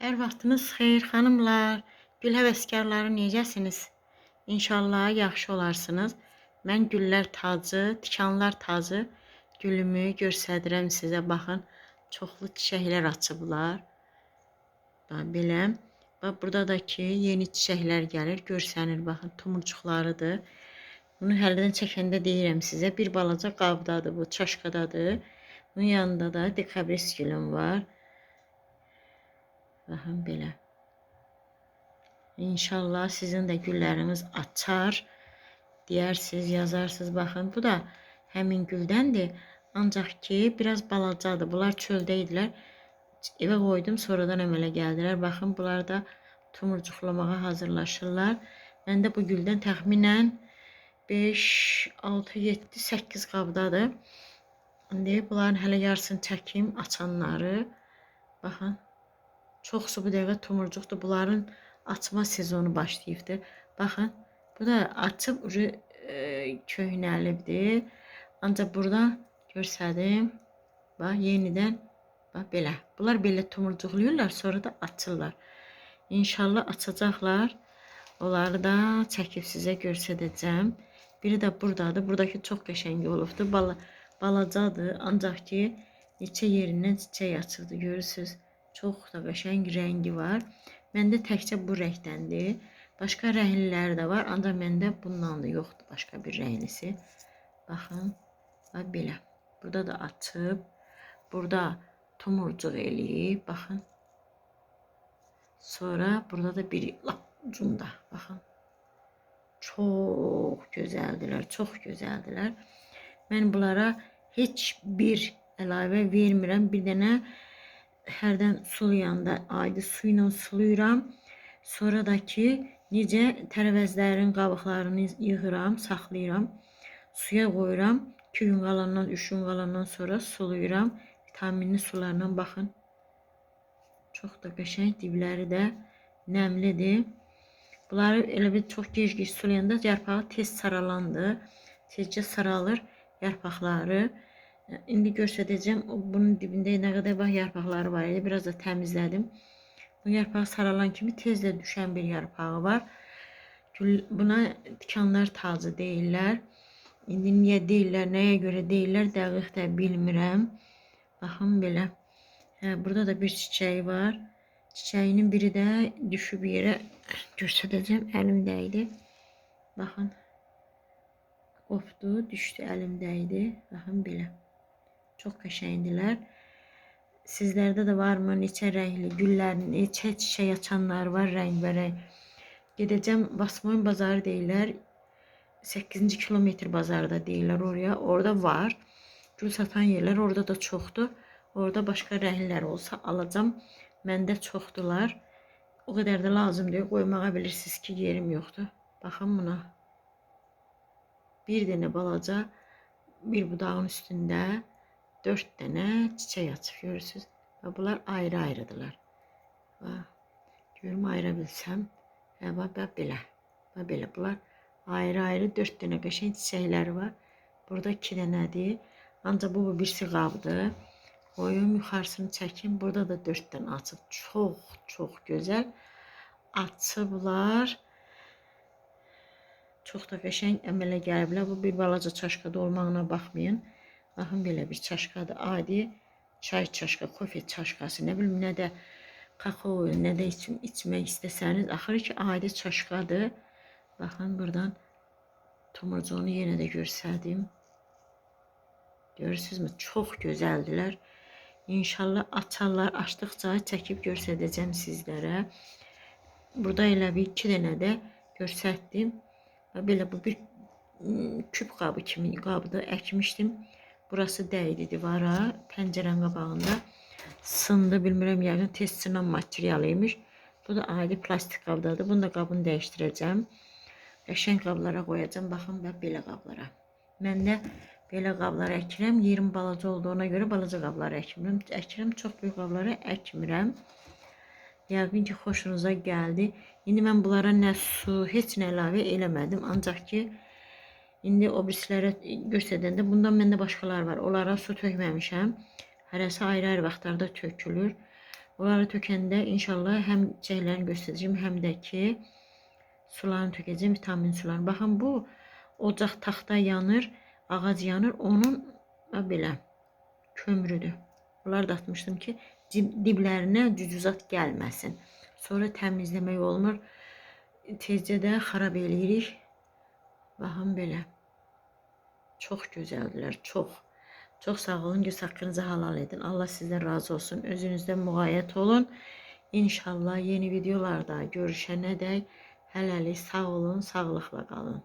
Hər vaxtınız xeyir xanımlar, gül həvəskarları necəsiniz? İnşallah yaxşı olarsınız. Mən güllər tacı, tikanlar tacı gülümü göstərirəm sizə. Baxın, çoxlu çiçəklər açıblar. Bax belə. Bax burada da ki yeni çiçəklər gəlir, görsənir. Baxın, tumurcuqlarıdır. Bunu həldən çəkəndə deyirəm sizə. Bir balaca qabdadır bu, çaşkadadır. Bunun yanında da dekabris gülüm var. Baxın belə. İnşallah sizin də gülləriniz açar. Deyərsiniz, yazarsınız. Baxın, bu da həmin güldəndir. Ancaq ki, biraz balacadır. Bunlar çöldə idilər. Evə qoydum, sonradan əmələ gəldilər. Baxın, bunlar da tumurcuqlamağa hazırlaşırlar. Məndə bu güldən təxminən 5, 6, 7, 8 qabdadır. İndi bunların hələ yarısını çəkim, açanları. Baxın. Çoxsu bu dəqiqə tumurcuqdur. Bunların açma sezonu başlayıbdır. Baxın, bu da açıb ucu e, köhnəlibdir. Ancaq burada görsədim. Bax, yenidən bax belə. Bunlar belə tumurcuqlayırlar, sonra da açırlar. İnşallah açacaqlar. Onları da çəkib sizə göstərəcəm. Biri də buradadır. Buradakı çox qəşəng olubdur. Bala, balacadır. Ancaq ki, neçə yerindən çiçək açırdı. Görürsüz. Çox da qəşəng rəngi var. Məndə təkcə bu rəngdəndir. Başqa rəngləri də var, ancaq məndə bundan da yoxdur başqa bir rənglisi. Baxın, bax belə. Burada da açıb, burada tumurcuq eləyib, baxın. Sonra burada da bir lap ucunda, baxın. Çox gözəldilər, çox gözəldilər. Mən bunlara heç bir əlavə vermirəm. Bir dənə hərdən sulayanda adi su ilə sulayıram. Sonra da ki, necə tərəvəzlərin qabıqlarını yığıram, saxlayıram. Suya qoyuram. 2 gün qalandan, 3 gün qalandan sonra sulayıram. Vitaminli sularla baxın. Çox da qəşəng, dibləri də nəmlidir. Bunları elə bir çox gec-gec sulayanda yarpağı tez saralandı. Tezcə saralır yarpaqları. İndi göstərəcəm. Bunun dibində nə qədər bax yarpaqları var. Biraz da təmizlədim. Bu yarpaq saralan kimi tez də düşən bir yarpağı var. Buna tikanlar tacı deyirlər. İndi niyə deyirlər, nəyə görə deyirlər, dəqiq də bilmirəm. Baxın belə. Burada da bir çiçəyi var. Çiçəyinin biri də düşüb yerə göstərəcəm. Əlimdəydi. Baxın. Qopdu, düşdü əlimdəydi. Baxın belə. Çox qəşəngdilər. Sizlərdə də varmı neçə rəngli güllər, neçə çiçək açanlar var rəngbərəng. Gedəcəm Vasmoyun bazarı deyirlər. 8-ci kilometr bazarda deyirlər oraya. Orada var. Gül satan yerlər orada da çoxdur. Orada başqa rənglər olsa alacam. Məndə çoxdular. O qədər də lazım deyil. Qoymağa bilirsiniz ki, yerim yoxdur. Baxın buna. Bir dənə balaca bir budağın üstündə dörd dənə çiçək açıb görürsüz. Və bunlar ayrı-ayrıdırlar. Bax, görüm ayıra bilsəm. Hə, bax, bax belə. Bax belə bunlar ayrı-ayrı dörd dənə qəşəng çiçəkləri var. Burada iki dənədir. Ancaq bu birisi qabdır. Qoyum yuxarısını çəkim. Burada da dörd dənə açıb. Çox, çox gözəl açıblar. Çox da qəşəng əmələ gəliblər. Bu bir balaca çaşkada olmağına baxmayın. Baxın belə bir çaşkadır. Adi çay çaşka, kofe çaşkası, nə bilim nə də kakao, nə də içim, içmək istəsəniz, axırı ki adi çaşkadır. Baxın buradan tomurcuğunu yenə də görsədim. Görürsünüzmü? Çox gözəldilər. İnşallah açarlar. Açdıqca çəkib göstərəcəm sizlərə. Burada elə bir iki dənə də göstərdim. Və Belə bu bir ım, küp qabı kimi qabda əkmişdim. Burası dəydi divara, pəncərənin qabağında. Sındı, bilmirəm, yəqin tez sınan material. Bu da adi plastik qabdadır. Bunu da qabını dəyişdirəcəm. Qəşəng qablara qoyacağam. Baxın və belə qablara. Məndə belə qablar əkirəm. Yerim balaca olduğuna görə balaca qablar əkmirəm. Əkirəm, çox böyük qablara əkmirəm. Yəqin ki, xoşunuza gəldi. İndi mən bunlara nə su, heç nə əlavə eləmədim. Ancaq ki, indi o birislərə göstərəndə bundan məndə başqalar var. Onlara su tökməmişəm. Hərəsi ayrı-ayrı vaxtlarda tökülür. Onları tökəndə inşallah həm çiçəklərini göstərəcəm, həm də ki sularını tökəcəm, vitamin sularını. Baxın bu ocaq taxta yanır, ağac yanır, onun ha, belə kömrüdür. Bunları da atmışdım ki dib- diblərinə cücüzat gəlməsin. Sonra təmizləmək olmur. Tezcə də xarab eləyirik. Baxın belə. Çox gözəldilər, çox. Çox sağ olun, göz haqqınızı halal edin. Allah sizdən razı olsun. Özünüzdən müğayət olun. İnşallah yeni videolarda görüşənədək hələlik sağ olun, sağlıqla qalın.